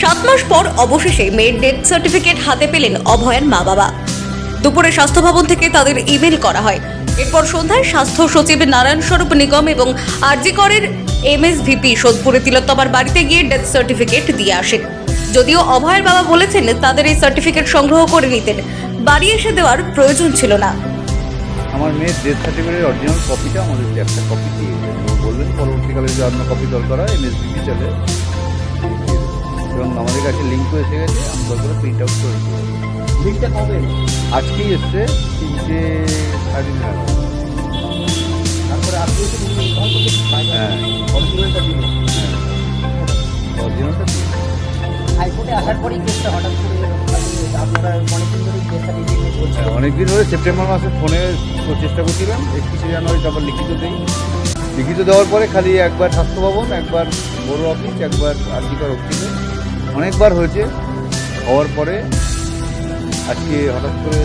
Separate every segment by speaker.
Speaker 1: সাত মাস পর অবশেষে মেয়ের ডেথ সার্টিফিকেট হাতে পেলেন অভয়ের মা বাবা। দুপুরে স্বাস্থ্য ভবন থেকে তাদের ইমেল করা হয়। এরপর সন্ধ্যায় স্বাস্থ্য সচিব নারায়ণ স্বরূপ নিগম এবং আরজি করের এমএসভিপি সোদপুরে তিলোত্তমার বাড়িতে গিয়ে ডেথ সার্টিফিকেট দিয়ে আসেন। যদিও অভয়ের বাবা বলেছেন তাদের এই সার্টিফিকেট সংগ্রহ করে নিতেন। বাড়ি এসে দেওয়ার প্রয়োজন ছিল না।
Speaker 2: আমার মেয়ের ডেথ সার্টিফিকেটের অরিজিনাল কপিটা আমাদেরকে একটা কপি দিয়ে বললেন পরবর্তীকালে যদি অন্য কপি দরকার হয় এমএসবিপি চলে। লিঙ্কও এসে গেছে আমি দরকার প্রিন্ট আউট করে
Speaker 3: লিঙ্কটা কবে?
Speaker 2: আজকেই এসছে তিনটে সাড়ে
Speaker 3: তারপরে আপনি
Speaker 2: হ্যাঁ।
Speaker 3: অরিজিনালটা দিল।
Speaker 2: অরিজিনালটা দিয়ে
Speaker 3: হাইকোর্টে আসার পরেই কেসটা হঠাৎ করে আপনারা অনেকদিন ধরে কেস নিয়ে
Speaker 2: হ্যাঁ, অনেকদিন ধরে সেপ্টেম্বর মাসে ফোনে চেষ্টা করছিলাম একত্রিশে জানুয়ারি তারপর লিখিত দেই। লিখিত দেওয়ার পরে খালি একবার স্বাস্থ্য ভবন একবার বড় অফিস একবার আর্থিকার অফিসে। অনেকবার হয়েছে, হওয়ার পরে আজকে হঠাৎ করে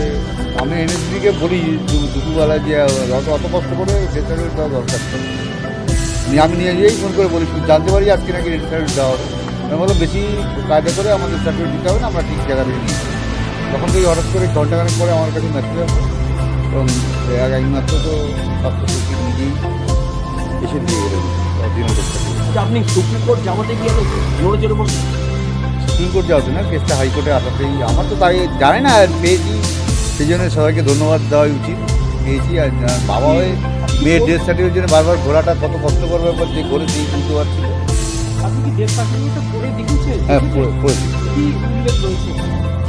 Speaker 2: আমি এনএসবিকে বলি দুপুরবেলা যে অত অত কষ্ট করে ডেসার্টের দেওয়া দরকার। নিয়ে আমি নিয়ে গিয়েই ফোন করে বলি জানতে পারি আজকে নাকি ডেসার্টের দেওয়া হবে আমি বললাম, বেশি কায়দা করে আমাদের সার্টিফিকেট দিতে হবে না, আমরা ঠিক জায়গা নিয়ে যাব। তখন থেকে হঠাৎ করে ঘন্টাখানেক পরে আমার কাছে মেসেজ এবং এক একমাত্র তো স্বাস্থ্য সচিব নিজেই এসে দিয়ে গেলেন
Speaker 3: আপনি সুপ্রিম কোর্ট জামাতে গিয়ে জোরে জোরে
Speaker 2: সুপ্রিম কোর্ট যাওয়া না কেসটা হাইকোর্টে আসাতেই আমার তো তাই জানে না আর পেয়েছি। সেই জন্য সবাইকে ধন্যবাদ দেওয়াই উচিত। পেয়েছি আর বাবা হয়ে মেয়ের ডেথ সার্টিফিকেট জন্য বারবার ঘোরাটা কত কষ্ট করবে ব্যাপার যে ঘুরে দিয়ে বুঝতে পারছি হ্যাঁ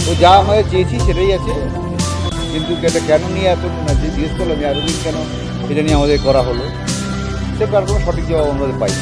Speaker 2: ও যা আমাদের চেয়েছি সেটাই আছে। কিন্তু এটা কেন নিয়ে এত না যে জিজ্ঞেস করলাম এতদিন কেন এটা নিয়ে আমাদের করা হলো সে তার কোনো সঠিক জবাব আমাদের পাইনি।